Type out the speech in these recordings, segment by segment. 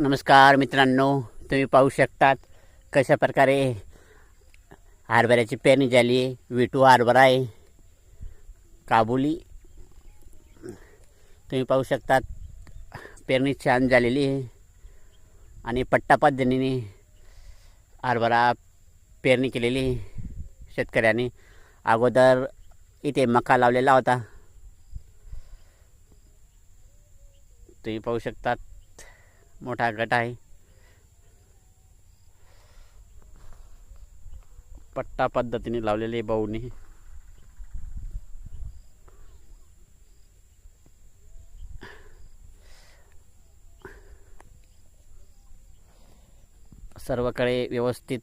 नमस्कार मित्रांनो तुम्ही पाहू शकतात कशा प्रकारे हरभऱ्याची पेरणी झाली आहे. विटू हरभरा आहे. काबुली. तुम्ही पाहू शकतात पेरणी छान झालेली आहे. आणि पट्टा पद्धतीने हरभरा पेरणी केलेली शेतकऱ्याने. अगोदर इथे मका लावलेला होता. तुम्ही पाहू शकतात मोठा गट आहे. पट्टा पद्धतीने लावलेले भाऊनी. सर्वकडे व्यवस्थित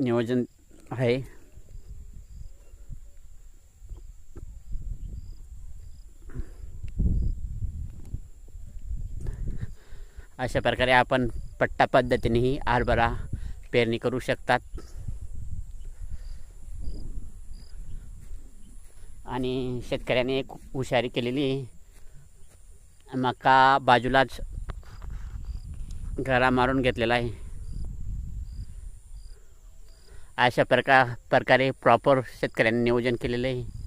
नियोजन आहे. अशा प्रकारे आपण पट्टा पद्धतीनेही हरभरा पेरणी करू शकतात. आणि शेतकऱ्याने एक हुशारी केलेली आहे. मका बाजूलाच घरा मारून घेतलेला आहे. अशा प्रकार प्रकारे प्रॉपर शेतकऱ्यांनी नियोजन केलेलं आहे.